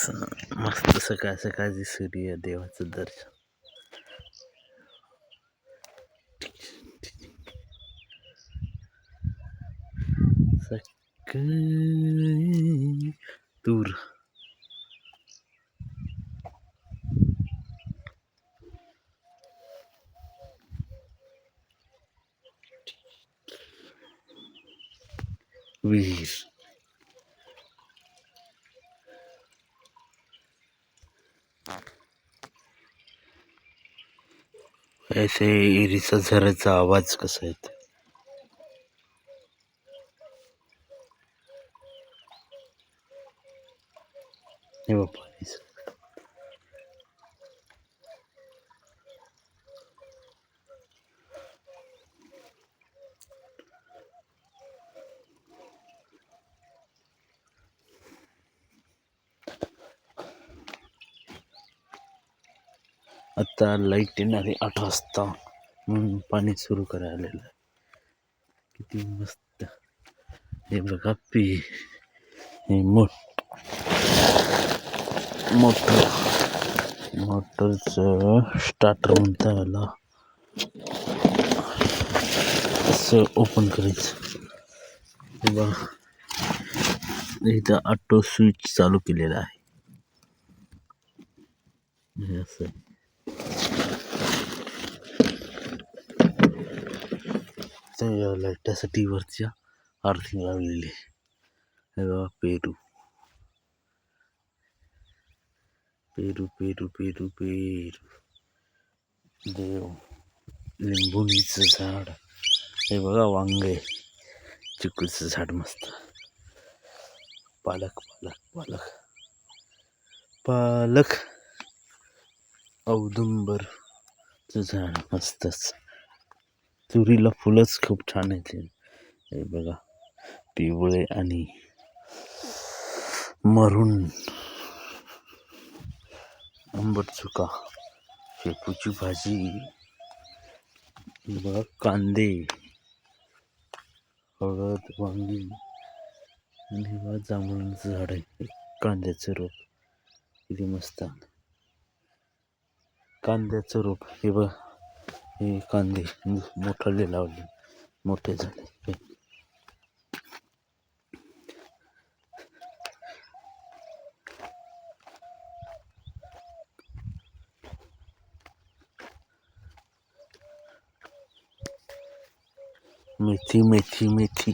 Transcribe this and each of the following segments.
असं मस्त सकाळ सकाळची सूर्य देवाचं दर्शन. सकाळी दूर. विहीर. ऐसे इरीचा झराचा आवाज कसा येतो? हे बघ आता लाइट येणार आहे आठ वाजता. म्हणून पाणी सुरू करायला आहे. किती मस्त. हे बघा पी. हे मोठ मोटर. मोटरचं स्टार्टर म्हणता याला. असं ओपन करायचं. हे बघा. इथं ऑटो स्विच चालू केलेला आहे. हे असं आहे. वरच्या अर्थिंग लावलेली आहे. हे बघा पेरू. पेरू पेरू पेरू पेरू. देव लिंबुनीचं झाड. हे बघा वांगे. चिकूचं झाड मस्त. पालक पालक पालक. पालक. औदुंबरचं झाड मस्तच. तुरीला फुलंच खूप छान येते हे बघा पिवळे आणि मरून आंबट चुका शेपूची भाजी बघा कांदे हळद वांगी आणि हे बघा झाड आहे. कांद्याचं रोप किती मस्त. कांद्याचं रोप हे बघा. हे कांदे मोठाले लावले मोठे झाले. मेथी मेथी मेथी.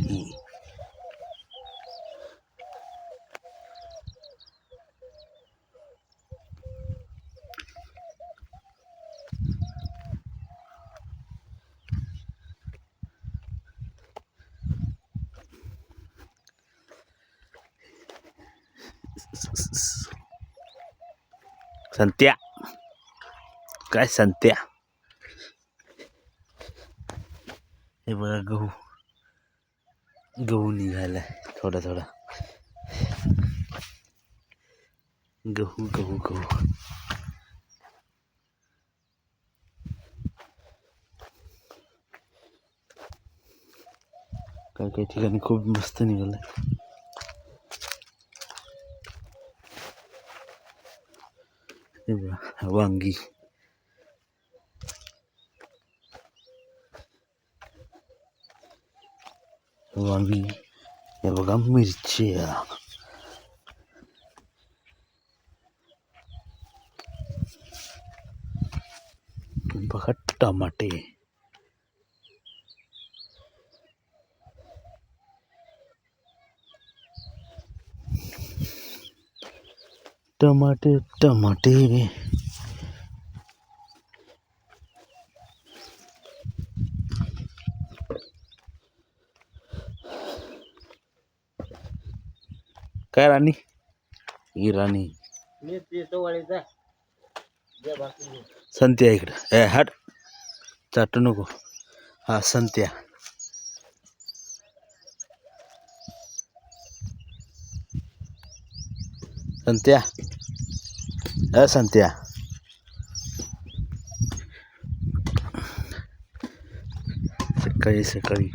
संत्या. काय संत्या? हे बघा गहू. गहू निघाला थोडा थोडा. गहू गहू गहू. काही काही ठिकाणी खूप मस्त निघालं हे बघा वांगी वांगी हे बघा मिरच्या बघा टमाटे टमाटे टमाटे काय राणी? ही राणी. संत्या इकडं. ए हट. चाटू नको. हा संत्या. Santiá. Eh, ah, Santiá. Se cae, se cae.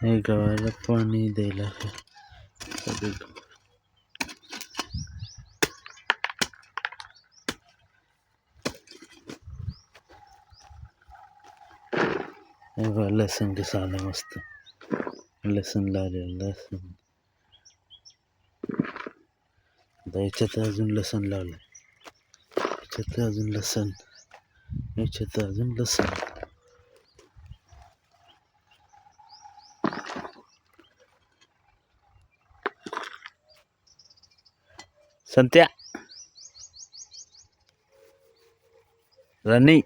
El eh, caballo pone de la fe. कधी हे बघा लसूण कसं आलं मस्त लसूण लावलेलं लसूण आता याच्यात अजून लसूण लावलं याच्यात अजून लसूण याच्यात अजून लसूण संत्या राणी